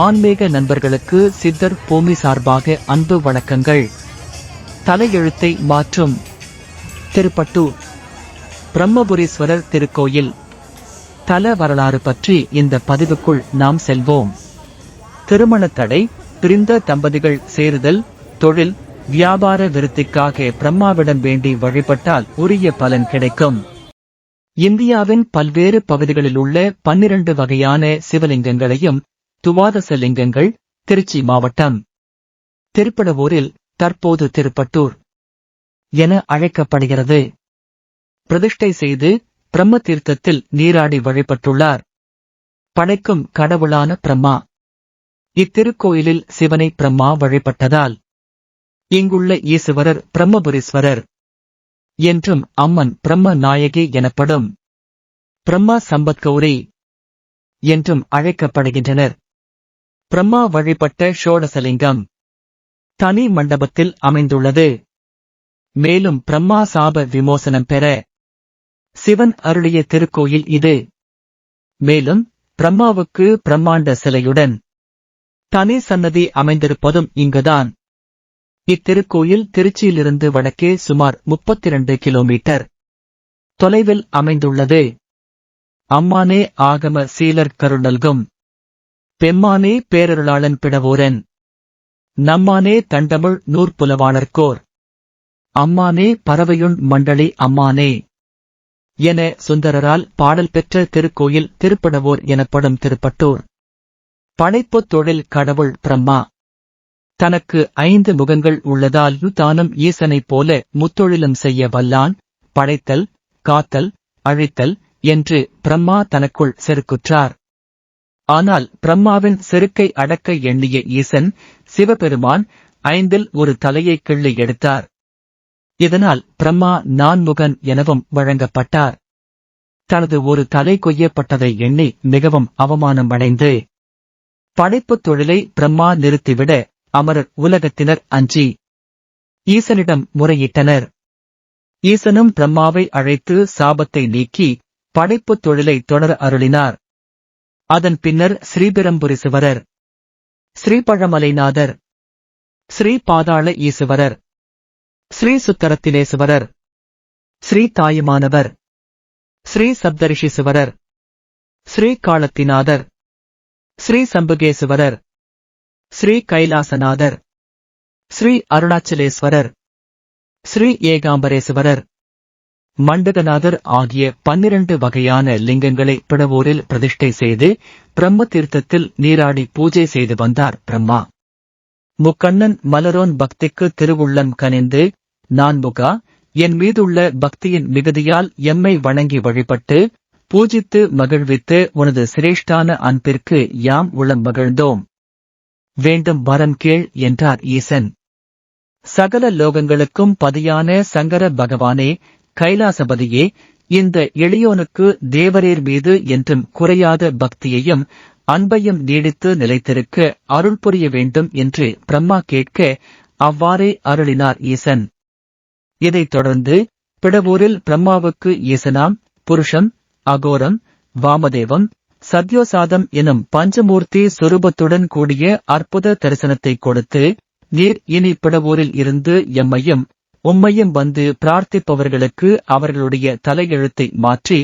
ஆன்மீக நண்பர்களுக்கு சித்தர் பூமி சார்பாக அன்பு வணக்கங்கள். தலையெழுத்தை மாற்றும். திருப்பட்டூர். பிரம்மபுரீஸ்வரர் திருக்கோயில். தல வரலாறு பற்றி இந்த பதிவுக்குள் நாம் செல்வோம். திருமண தடை பிரிந்த தம்பதிகள் சேருதல் தொழில் வியாபார விருத்திக்காக பிரம்மாவிடம் வேண்டி வழிபட்டால் உரிய பலன் கிடைக்கும். இந்தியாவின் பல்வேறு பகுதிகளில் உள்ள பன்னிரண்டு வகையான சிவலிங்கங்களையும் துவாதசலிங்கங்கள் திருச்சி மாவட்டம். திருப்படவூரில் தற்போது திருப்பட்டூர் என அழைக்கப்படுகிறது. பிரதிஷ்டை செய்து பிரம்ம தீர்த்தத்தில் நீராடி வழிபட்டுள்ளார். படைக்கும் கடவுளான பிரம்மா. இத்திருக்கோயிலில் சிவனை பிரம்மா வழிபட்டதால் இங்குள்ள ஈசுவரர் பிரம்மபுரீஸ்வரர் என்றும் அம்மன் பிரம்ம நாயகி எனப்படும் பிரம்மா சம்பத்கௌரி என்றும் அழைக்கப்படுகின்றனர். பிரம்மா வழிபட்ட ஷோடசலிங்கம். தனி மண்டபத்தில் அமைந்துள்ளது. மேலும் பிரம்மா சாப விமோசனம் பெற சிவன் அருளிய திருக்கோயில் இது. மேலும் பிரம்மாவுக்கு பிரம்மாண்ட சிலையுடன் தனி சன்னதி அமைந்திருப்பதும் இங்குதான். இத்திருக்கோயில் திருச்சியிலிருந்து வடக்கே சுமார் 32 கிலோமீட்டர் தொலைவில் அமைந்துள்ளது. அம்மானே ஆகம சீலர் கருணல்கும். பெம்மானே பேரருளாளன் பிடவோரன். நம்மானே தண்டமிழ் நூற்புலவாளர்கோர் அம்மானே பறவையுண் மண்டலி அம்மானே. என சுந்தரரால் பாடல் பெற்ற திருக்கோயில் திருப்படவோர் எனப்படும் திருப்பட்டூர். படைப்புத் தொழில் கடவுள் பிரம்மா. தனக்கு ஐந்து முகங்கள் உள்ளதால் தானும் ஈசனைப் போல முத்தொழிலும் செய்ய வல்லான் படைத்தல் காத்தல் அழித்தல் என்று பிரம்மா தனக்குள் செருக்குற்றார். ஆனால் பிரம்மாவின் செருக்கை அடக்க எண்ணிய ஈசன் சிவபெருமான் ஐந்தில் ஒரு தலையை கிள்ளி எடுத்தார். இதனால் பிரம்மா நான்முகன் எனவும் வழங்கப்பட்டார். தனது ஒரு தலை கொய்யப்பட்டதை எண்ணி மிகவும் அவமானம் அடைந்து படைப்புத் தொழிலை பிரம்மா நிறுத்திவிட அமரர் உலகத்தினர் அஞ்சி ஈசனிடம் முறையிட்டனர். ஈசனும் பிரம்மாவை அழைத்து சாபத்தை நீக்கி படைப்புத் தொழிலை தொடர அருளினார். அதன் பின்னர் ஸ்ரீபெரும்புரிசுவரர். ஸ்ரீபழமலைநாதர். ஸ்ரீ பாதாள ஈசுவரர். ஸ்ரீ சுத்தரத்திலேசுவரர் ஸ்ரீ தாயுமானவர் ஸ்ரீ சப்தரிஷிசுவரர் ஸ்ரீ காலத்திநாதர் ஸ்ரீ சம்புகேசுவரர் ஸ்ரீ கைலாசநாதர் ஸ்ரீ அருணாச்சலேஸ்வரர். ஸ்ரீ ஏகாம்பரேசுவரர். மண்டகநாதர் ஆகிய பன்னிரண்டு வகையான லிங்கங்களை பிடவோரில் பிரதிஷ்டை செய்து பிரம்ம தீர்த்தத்தில் நீராடி பூஜை செய்து வந்தார் பிரம்மா. முக்கண்ணன் மலரோன் பக்திக்கு திருவுள்ளம் கனிந்து நான்முகா என் மீதுள்ள பக்தியின் மிகுதியால் எம்மை வணங்கி வழிபட்டு பூஜித்து மகிழ்வித்து உனது சிரேஷ்டான அன்பிற்கு யாம் உளம் மகிழ்ந்தோம். வேண்டும் வரம் கீழ் என்றார் ஈசன். சகல லோகங்களுக்கும் பதியான சங்கர பகவானே கைலாசபதியே இந்த எளியோனுக்கு தேவரீர் மீது என்றும் குறையாத பக்தியையும் அன்பையும் நீடித்து நிலைத்திருக்க அருள் புரிய வேண்டும் என்று பிரம்மா கேட்க அவ்வாறே அருளினார் ஈசன். இதைத் தொடர்ந்து பிடவூரில் பிரம்மாவுக்கு ஈசனாம் புருஷம் அகோரம் வாமதேவம் சத்யோசாதம் எனும் பஞ்சமூர்த்தி சுரூபத்துடன் கூடிய அற்புத தரிசனத்தை கொடுத்து நீர் இனி பிடவூரில் இருந்து எம்மையும் உம்மையும் வந்து பிரார்த்திப்பவர்களுக்கு அவர்களுடைய தலையெழுத்தை மாற்றி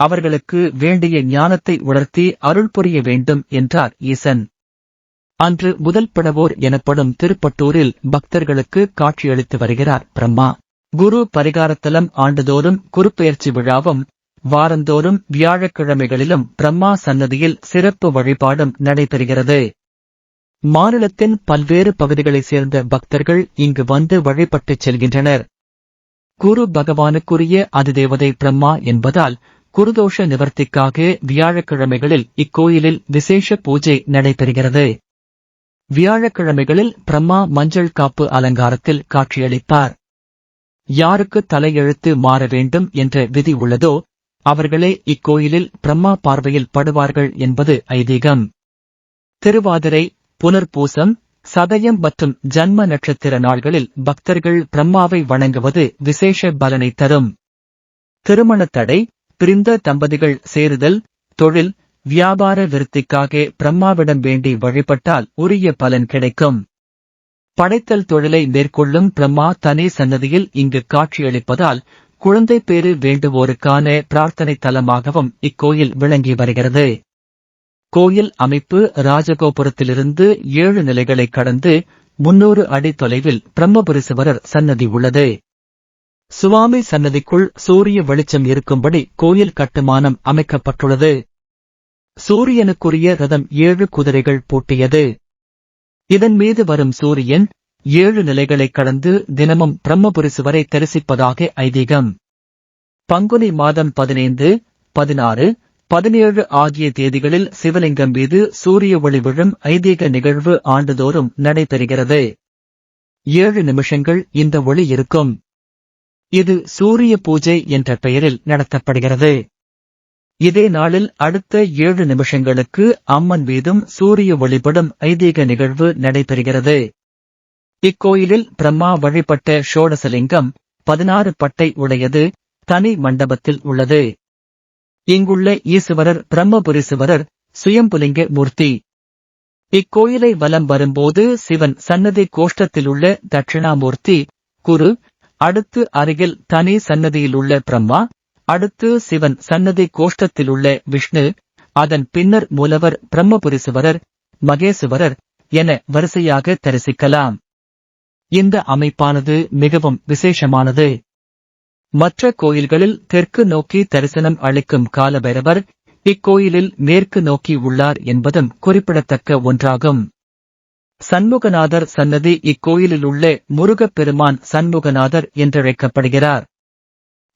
அவர்களுக்கு வேண்டிய ஞானத்தை உணர்த்தி அருள் புரிய வேண்டும் என்றார் ஈசன். அன்று முதல் படவோர் எனப்படும் திருப்பட்டூரில் பக்தர்களுக்கு காட்சியளித்து வருகிறார் பிரம்மா. குரு பரிகாரத்தலம் ஆண்டுதோறும் குருப்பெயர்ச்சி விழாவும் வாரந்தோறும் வியாழக்கிழமைகளிலும் பிரம்மா சன்னதியில் சிறப்பு வழிபாடும் நடைபெறுகிறது. மாநிலத்தின் பல்வேறு பகுதிகளைச் சேர்ந்த பக்தர்கள் இங்கு வந்து வழிபட்டுச் செல்கின்றனர். குரு பகவானுக்குரிய அதிதேவதை பிரம்மா என்பதால் குருதோஷ நிவர்த்திக்காக வியாழக்கிழமைகளில் இக்கோயிலில் விசேஷ பூஜை நடைபெறுகிறது. வியாழக்கிழமைகளில் பிரம்மா மஞ்சள் காப்பு அலங்காரத்தில் காட்சியளிப்பார். யாருக்கு தலையெழுத்து மாற வேண்டும் என்ற விதி உள்ளதோ அவர்களே இக்கோயிலில் பிரம்மா பார்வையில் படுவார்கள் என்பது ஐதீகம். திருவாதிரை புனர்பூசம் சதயம் மற்றும் ஜன்ம நட்சத்திர நாள்களில் பக்தர்கள் பிரம்மாவை வணங்குவது விசேஷ பலனை தரும். திருமண தடை பிரிந்த தம்பதிகள் சேருதல் தொழில் வியாபார விருத்திக்காக பிரம்மாவிடம் வேண்டி வழிபட்டால் உரிய பலன் கிடைக்கும். படைத்தல் தொழிலை மேற்கொள்ளும் பிரம்மா தனி சன்னதியில் இங்கு காட்சியளிப்பதால் குழந்தை பேறு வேண்டுவோருக்கான பிரார்த்தனை தலமாகவும் இக்கோயில் விளங்கி வருகிறது. கோயில் அமைப்பு ராஜகோபுரத்திலிருந்து ஏழு நிலைகளை கடந்து முன்னூறு அடி தொலைவில் பிரம்மபுரிசுவரர் சன்னதி உள்ளது. சுவாமி சன்னதிக்குள் சூரிய வெளிச்சம் இருக்கும்படி கோயில் கட்டுமானம் அமைக்கப்பட்டுள்ளது. சூரியனுக்குரிய ரதம் ஏழு குதிரைகள் பூட்டியது. இதன் மீது வரும் சூரியன் ஏழு நிலைகளை கடந்து தினமும் பிரம்மபுரிசுவரை தரிசிப்பதாக ஐதீகம். பங்குனி மாதம் பதினைந்து பதினாறு பதினேழு ஆகிய தேதிகளில் சிவலிங்கம் மீது சூரிய ஒளி விழும் ஐதீக நிகழ்வு ஆண்டுதோறும் நடைபெறுகிறது. ஏழு நிமிஷங்கள் இந்த ஒளி இருக்கும். இது சூரிய பூஜை என்ற பெயரில் நடத்தப்படுகிறது. இதே நாளில் அடுத்த ஏழு நிமிஷங்களுக்கு அம்மன் மீதும் சூரிய ஒளிபடும் ஐதீக நிகழ்வு நடைபெறுகிறது. இக்கோயிலில் பிரம்மா வழிபட்ட ஷோடசலிங்கம் பதினாறு பட்டை உடையது தனி மண்டபத்தில் உள்ளது. இங்குள்ள ஈசுவரர் பிரம்மபுரீசுவரர் சுயம்புலிங்க மூர்த்தி. இக்கோயிலை வலம் வரும்போது சிவன் சன்னதி கோஷ்டத்திலுள்ள தட்சிணாமூர்த்தி குரு அடுத்து அருகில் தனி சன்னதியிலுள்ள பிரம்மா அடுத்து சிவன் சன்னதி கோஷ்டத்திலுள்ள விஷ்ணு அதன் பின்னர் மூலவர் பிரம்மபுரீசுவரர் மகேசுவரர் என வரிசையாக தரிசிக்கலாம். இந்த அமைப்பானது மிகவும் விசேஷமானது. மற்ற கோயில்களில் தெற்கு நோக்கி தரிசனம் அளிக்கும் காலபைரவர் இக்கோயிலில் மேற்கு நோக்கி உள்ளார் என்பதும் குறிப்பிடத்தக்க ஒன்றாகும். சண்முகநாதர் சன்னதி இக்கோயிலில் உள்ள முருகப்பெருமான் சண்முகநாதர் என்றழைக்கப்படுகிறார்.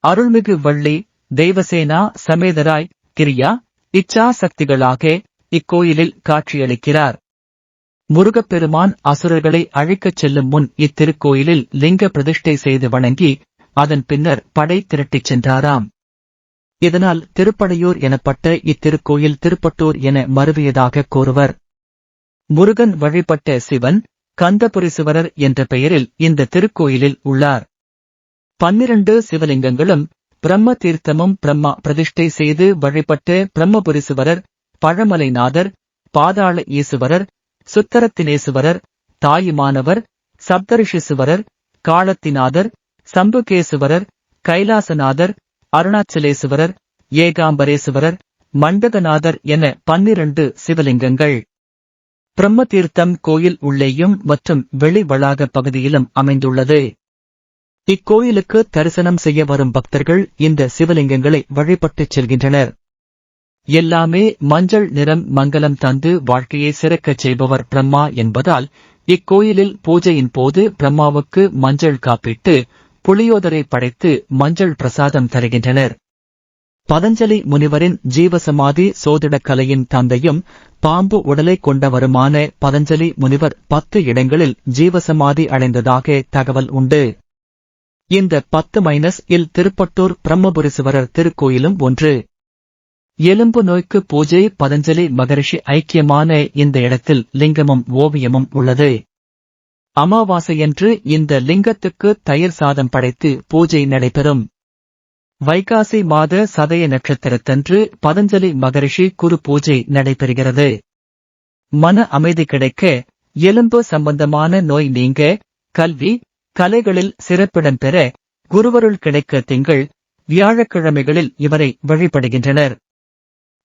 அருள்மிகு வள்ளி தெய்வசேனா சமேதராய் கிரியா இச்சா சக்திகளாக இக்கோயிலில் காட்சியளிக்கிறார். முருகப்பெருமான் அசுரர்களை அழைக்கச் செல்லும் முன் இத்திருக்கோயிலில் லிங்க பிரதிஷ்டை செய்து வணங்கி அதன் பின்னர் படை திரட்டிச் சென்றாராம். இதனால் திருப்படையூர் எனப்பட்ட இத்திருக்கோயில் திருப்பட்டூர் என மருவியதாக கூறுவர். முருகன் வழிபட்ட சிவன் கந்தபுரீசுவரர் என்ற பெயரில் இந்த திருக்கோயிலில் உள்ளார். பன்னிரண்டு சிவலிங்கங்களும் பிரம்ம தீர்த்தமும் பிரம்மா பிரதிஷ்டை செய்து வழிபட்ட பிரம்மபுரீசுவரர் பழமலைநாதர் பாதாள ஈசுவரர் சுத்தரத்தினேசுவரர் தாயுமானவர் சப்தரிஷிசுவரர் காளத்திநாதர் சம்புகேசுவரர் கைலாசநாதர் அருணாச்சலேசுவரர் ஏகாம்பரேசுவரர் மண்டகநாதர் என பன்னிரண்டு சிவலிங்கங்கள். பிரம்மதீர்த்தம் கோயில் உள்ளேயும் மற்றும் வெளி வளாக பகுதியிலும் அமைந்துள்ளது. இக்கோயிலுக்கு தரிசனம் செய்ய வரும் பக்தர்கள் இந்த சிவலிங்கங்களை வழிபட்டுச் செல்கின்றனர். எல்லாமே மஞ்சள் நிறம் மங்கலம் தந்து வாழ்க்கையை சிறக்கச் செய்பவர் பிரம்மா என்பதால் இக்கோயிலில் பூஜையின் போது பிரம்மாவுக்கு மஞ்சள் காப்பிட்டு புளியோதரை படைத்து மஞ்சள் பிரசாதம் தருகின்றனர். பதஞ்சலி முனிவரின் ஜீவசமாதி சோதிடக் கலையின் தந்தையும் பாம்பு உடலை கொண்டவருமான பதஞ்சலி முனிவர் பத்து இடங்களில் ஜீவசமாதி அடைந்ததாக தகவல் உண்டு. இந்த பத்து மைனஸ் இல் திருப்பட்டூர் பிரம்மபுரிசுவரர் திருக்கோயிலும் ஒன்று. எலும்பு நோய்க்கு பூஜை பதஞ்சலி மகரிஷி ஐக்கியமான இந்த இடத்தில் லிங்கமும் ஓவியமும் உள்ளது. அமாவாசையன்று இந்த லிங்கத்துக்கு தயிர் சாதம் படைத்து பூஜை நடைபெறும். வைகாசி மாத சதய நட்சத்திரத்தன்று பதஞ்சலி மகரிஷி குரு பூஜை நடைபெறுகிறது. மன அமைதி கிடைக்க எலும்பு சம்பந்தமான நோய் நீங்க கல்வி கலைகளில் சிறப்பிடம் பெற குருவருள் கிடைக்க திங்கள் வியாழக்கிழமைகளில் இவரை வழிபடுகின்றனர்.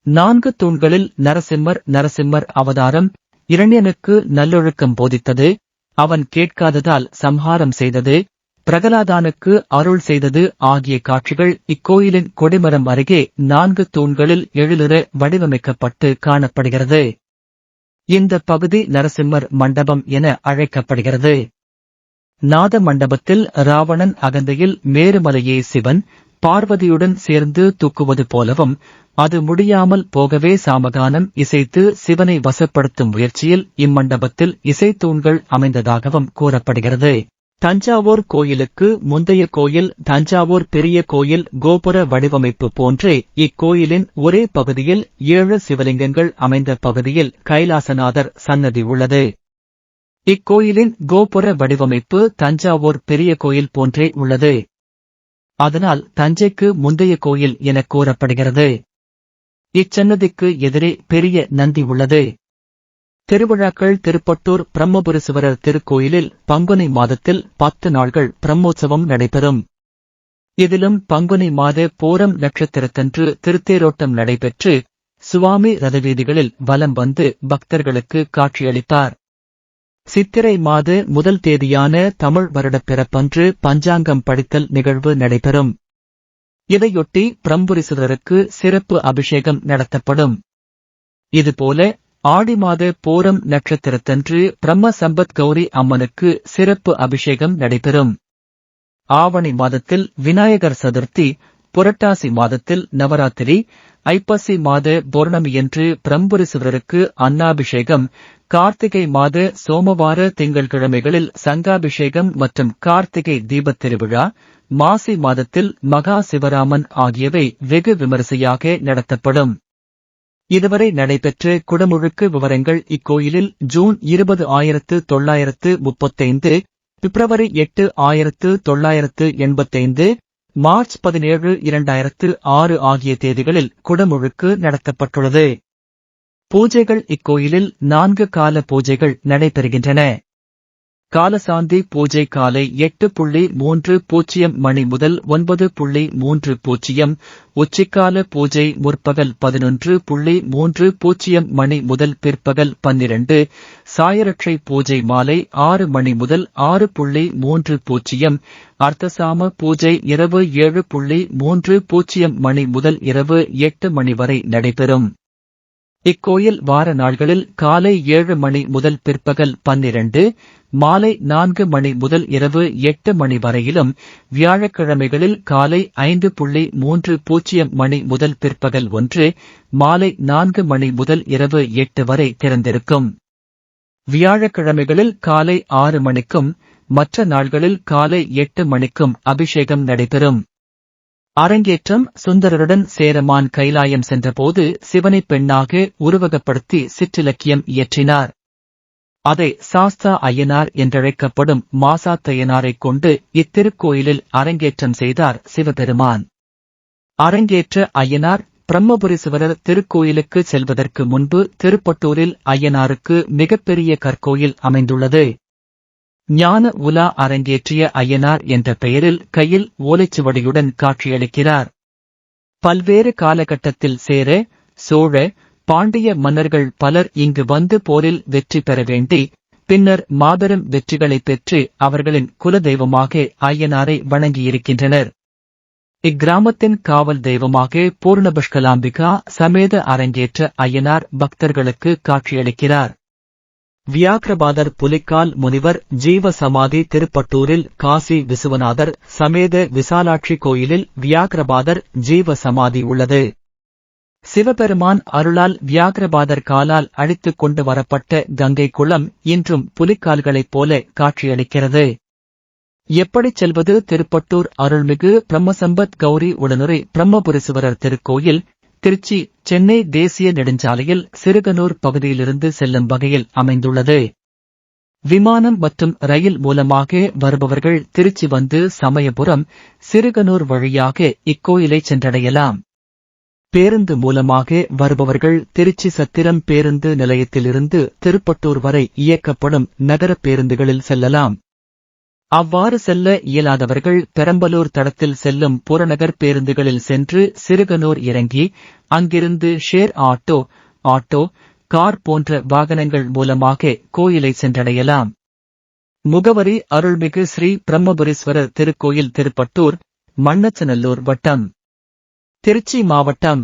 நான்கு தூண்களில் நரசிம்மர் நரசிம்மர் அவதாரம் இரண்யனுக்கு நல்லொழுக்கம் போதித்தது. அவன் கேட்காததால் சம்ஹாரம் செய்தது பிரகலாதானுக்கு அருள் செய்தது ஆகிய காட்சிகள் இக்கோயிலின் கொடிமரம் அருகே நான்கு தூண்களில் எழிலிற வடிவமைக்கப்பட்டு காணப்படுகிறது. இந்த பகுதி நரசிம்மர் மண்டபம் என அழைக்கப்படுகிறது. நாத மண்டபத்தில் ராவணன் அகந்தையில் மேருமலையே சிவன் பார்வதியுடன் சேர்ந்து தூக்குவது போலவும் அது முடியாமல் போகவே சாமகானம் இசைத்து சிவனை வசப்படுத்தும் முயற்சியில் இம்மண்டபத்தில் இசைத்தூண்கள் அமைந்ததாகவும் கூறப்படுகிறது. தஞ்சாவூர் கோயிலுக்கு முந்தைய கோயில் தஞ்சாவூர் பெரிய கோயில் கோபுர வடிவமைப்பு போன்றே இக்கோயிலின் ஒரே பகுதியில் ஏழு சிவலிங்கங்கள் அமைந்த பகுதியில் கைலாசநாதர் சன்னதி உள்ளது. இக்கோயிலின் கோபுர வடிவமைப்பு தஞ்சாவூர் பெரிய கோயில் போன்றே உள்ளது. அதனால் தஞ்சைக்கு முந்தைய கோயில் என கூறப்படுகிறது. இச்சன்னதிக்கு எதிரே பெரிய நந்தி உள்ளது. திருவிழாக்கள் திருப்பட்டூர் பிரம்மபுரசுவரர் திருக்கோயிலில் பங்குனி மாதத்தில் பத்து நாள்கள் பிரம்மோற்சவம் நடைபெறும். இதிலும் பங்குனி மாத போரம் நட்சத்திரத்தன்று திருத்தேரோட்டம் நடைபெற்று சுவாமி ரதவீதிகளில் வலம் வந்து பக்தர்களுக்கு காட்சியளித்தார். சித்திரை மாத முதல் தேதியான தமிழ் வருடப் பிறப்பன்று பஞ்சாங்கம் படித்தல் நிகழ்வு நடைபெறும். இதையொட்டி பிரம்புரிசுரருக்கு சிறப்பு அபிஷேகம் நடத்தப்படும். இதுபோல ஆடி மாத போரம் நட்சத்திரத்தன்று பிரம்ம சம்பத் கௌரி அம்மனுக்கு சிறப்பு அபிஷேகம் நடைபெறும். ஆவணி மாதத்தில் விநாயகர் சதுர்த்தி புரட்டாசி மாதத்தில் நவராத்திரி ஐப்பசி மாத பௌர்ணமியன்று பிரம்புரிசுவருக்கு அன்னாபிஷேகம் கார்த்திகை மாத சோமவார திங்கள்கிழமைகளில் சங்காபிஷேகம் மற்றும் கார்த்திகை தீபத் திருவிழா மாசி மாதத்தில் மகா சிவராமன் ஆகியவை வெகு விமரிசையாக நடத்தப்படும். இதுவரை நடைபெற்ற குடமுழுக்கு விவரங்கள் இக்கோயிலில் ஜூன் இருபது ஆயிரத்து தொள்ளாயிரத்து முப்பத்தைந்து பிப்ரவரி எட்டு ஆயிரத்து தொள்ளாயிரத்து எண்பத்தைந்து மார்ச் பதினேழு இரண்டாயிரத்து ஆறு ஆகிய தேதிகளில் குடமுழுக்கு நடத்தப்பட்டுள்ளது. பூஜைகள் இக்கோயிலில் நான்கு கால பூஜைகள் நடைபெறுகின்றன. காலசாந்தி பூஜை காலை எட்டு புள்ளி மூன்று பூஜ்ஜியம் மணி முதல் ஒன்பது புள்ளி மூன்று பூஜ்ஜியம் உச்சிக்கால பூஜை முற்பகல் பதினொன்று புள்ளி மூன்று பூஜ்ஜியம் மணி முதல் பிற்பகல் பன்னிரண்டு சாயரட்சை பூஜை மாலை ஆறு மணி முதல் ஆறு புள்ளி மூன்று பூஜ்ஜியம் அர்த்தசாம பூஜை இரவு ஏழு புள்ளி மூன்று பூஜ்ஜியம் மணி முதல் இரவு எட்டு மணி வரை நடைபெறும். இக்கோயில் வார நாள்களில் காலை ஏழு மணி முதல் பிற்பகல் பன்னிரண்டு மாலை நான்கு மணி முதல் இரவு எட்டு மணி வரையிலும் வியாழக்கிழமைகளில் காலை ஐந்து புள்ளி மூன்று பூஜ்ஜியம் மணி முதல் பிற்பகல் ஒன்று மாலை நான்கு மணி முதல் இரவு எட்டு வரை திறந்திருக்கும். வியாழக்கிழமைகளில் காலை ஆறு மணிக்கும் மற்ற நாள்களில் காலை எட்டு மணிக்கும் அபிஷேகம் நடைபெறும். அரங்கேற்றம் சுந்தரருடன் சேரமான் கைலாயம் சென்றபோது சிவனை பெண்ணாக உருவகப்படுத்தி சிற்றிலக்கியம் இயற்றினார். அதை சாஸ்தா ஐயனார் என்றழைக்கப்படும் மாசாத்தையனாரைக் கொண்டு இத்திருக்கோயிலில் அரங்கேற்றம் செய்தார் சிவபெருமான். அரங்கேற்ற ஐயனார் பிரம்மபுரீஸ்வரர் திருக்கோயிலுக்கு செல்வதற்கு முன்பு திருப்பட்டூரில் ஐயனாருக்கு மிகப்பெரிய கற்கோயில் அமைந்துள்ளது. ஞான உலா அரங்கேற்றிய ஐயனார் என்ற பெயரில் கையில் ஓலைச்சுவடியுடன் காட்சியளிக்கிறார். பல்வேறு காலகட்டத்தில் சேர சோழ பாண்டிய மன்னர்கள் பலர் இங்கு வந்து போரில் வெற்றி பெற வேண்டி பின்னர் மாபெரும் வெற்றிகளைப் பெற்று அவர்களின் குலதெய்வமாக ஐயனாரை வணங்கியிருக்கின்றனர். இக்கிராமத்தின் காவல் தெய்வமாக பூர்ணபுஷ்கலாம்பிகா சமேத அரங்கேற்ற ஐயனார் பக்தர்களுக்கு காட்சியளிக்கிறார். வியாக்கிரபாதர் புலிக்கால் முனிவர் ஜீவ சமாதி திருப்பட்டூரில் காசி விசுவநாதர் சமேத விசாலாட்சி கோயிலில் வியாக்கிரபாதர் ஜீவ சமாதி உள்ளது. சிவபெருமான் அருளால் வியாக்கிரபாதர் காலால் அழித்துக் கொண்டு வரப்பட்ட கங்கை குளம் இன்றும் புலிக்கால்களைப் போல காட்சியளிக்கிறது. எப்படிச் செல்வது? திருப்பட்டூர் அருள்மிகு பிரம்மசம்பத் கௌரி உடனுரை பிரம்மபுரீஸ்வரர் திருக்கோயில் திருச்சி சென்னை தேசிய நெடுஞ்சாலையில் சிறுகனூர் பகுதியிலிருந்து செல்லும் வகையில் அமைந்துள்ளது. விமானம் மற்றும் ரயில் மூலமாக வருபவர்கள் திருச்சி வந்து சமயபுரம் சிறுகனூர் வழியாக இக்கோயிலை சென்றடையலாம். பேருந்து மூலமாக வருபவர்கள் திருச்சி சத்திரம் பேருந்து நிலையத்திலிருந்து திருப்பட்டூர் வரை இயக்கப்படும் நகர பேருந்துகளில் செல்லலாம். அவ்வாறு செல்ல இயலாதவர்கள் பெரம்பலூர் தடத்தில் செல்லும் புறநகர் பேருந்துகளில் சென்று சிறுகனூர் இறங்கி அங்கிருந்து ஷேர் ஆட்டோ ஆட்டோ கார் போன்ற வாகனங்கள் மூலமாக கோயிலை சென்றடையலாம். முகவரி அருள்மிகு ஸ்ரீ பிரம்மபுரீஸ்வரர் திருக்கோயில் திருப்பட்டூர் மண்ணச்சநல்லூர் வட்டம். திருச்சி மாவட்டம்